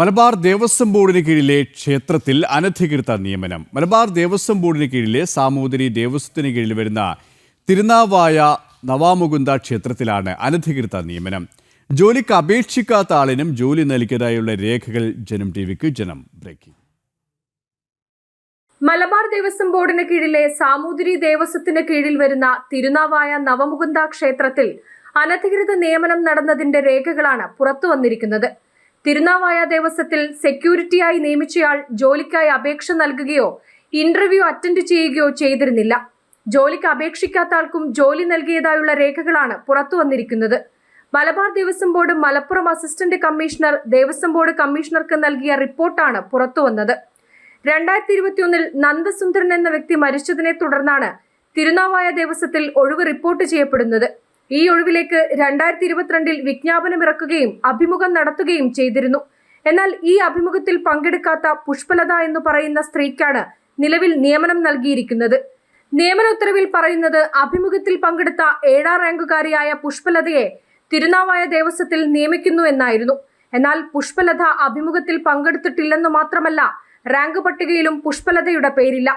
മലബാർ ദേവസ്വം ബോർഡിന് കീഴിലെ ക്ഷേത്രത്തിൽ അനധികൃത നിയമനം. മലബാർ ദേവസ്വം ബോർഡിന് കീഴിലെ സാമൂതിരി ദേവസ്വത്തിന് കീഴിൽ വരുന്ന തിരുനാവായ നവാമുകുന്ദ ക്ഷേത്രത്തിലാണ് അനധികൃത നിയമനം. ജോലിക്ക് അപേക്ഷിക്കാത്ത ആളിനും ജോലി നൽകിയതായുള്ള രേഖകൾ ജനം ടി വിക്ക് ജനം ബ്രേക്കിംഗ്. മലബാർ ദേവസ്വം ബോർഡിന് കീഴിലെ സാമൂതിരി ദേവസ്വത്തിന് കീഴിൽ വരുന്ന തിരുനാവായ നവമുകുന്ദ ക്ഷേത്രത്തിൽ അനധികൃത നിയമനം നടന്നതിന്റെ രേഖകളാണ് പുറത്തു വന്നിരിക്കുന്നത്. തിരുനാവായ ദേവസ്വത്തിൽ സെക്യൂരിറ്റിയായി നിയമിച്ചയാൾ ജോലിക്കായി അപേക്ഷ നൽകുകയോ ഇന്റർവ്യൂ അറ്റൻഡ് ചെയ്യുകയോ ചെയ്തിരുന്നില്ല. ജോലിക്ക് അപേക്ഷിക്കാത്ത ആൾക്കും ജോലി നൽകിയതായുള്ള രേഖകളാണ് പുറത്തു വന്നിരിക്കുന്നത്. Malabar Devaswom board Malappuram assistant commissioner Devaswom board കമ്മീഷണർക്ക് നൽകിയ റിപ്പോർട്ടാണ് പുറത്തു വന്നത്. രണ്ടായിരത്തി ഇരുപത്തിയൊന്നിൽ നന്ദസുന്ദരൻ എന്ന വ്യക്തി മരിച്ചതിനെ തുടർന്നാണ് തിരുനാവായ ദേവസ്വത്തിൽ ഒഴിവ് റിപ്പോർട്ട് ചെയ്യപ്പെടുന്നത്. ഈ ഒഴിവിലേക്ക് രണ്ടായിരത്തി ഇരുപത്തിരണ്ടിൽ വിജ്ഞാപനമിറക്കുകയും അഭിമുഖം നടത്തുകയും ചെയ്തിരുന്നു. എന്നാൽ ഈ അഭിമുഖത്തിൽ പങ്കെടുക്കാത്ത പുഷ്പലത എന്ന് പറയുന്ന സ്ത്രീക്കാണ് നിലവിൽ നിയമനം നൽകിയിരിക്കുന്നത്. നിയമന ഉത്തരവിൽ പറയുന്നത് അഭിമുഖത്തിൽ പങ്കെടുത്ത ഏഴാം റാങ്കുകാരിയായ പുഷ്പലതയെ തിരുനാവായ ദേവസ്വത്തിൽ നിയമിക്കുന്നു എന്നായിരുന്നു. എന്നാൽ പുഷ്പലത അഭിമുഖത്തിൽ പങ്കെടുത്തിട്ടില്ലെന്ന് മാത്രമല്ല റാങ്ക് പട്ടികയിലും പുഷ്പലതയുടെ പേരില്ല.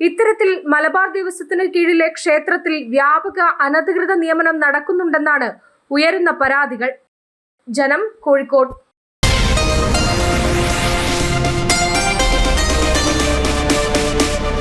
ഇത്തരത്തിൽ മലബാർ ദേവസ്വത്തിന് കീഴിലെ ക്ഷേത്രത്തിൽ വ്യാപക അനധികൃത നിയമനം നടക്കുന്നുണ്ടെന്നാണ് ഉയരുന്ന പരാതികൾ. ജനം കോഴിക്കോട്.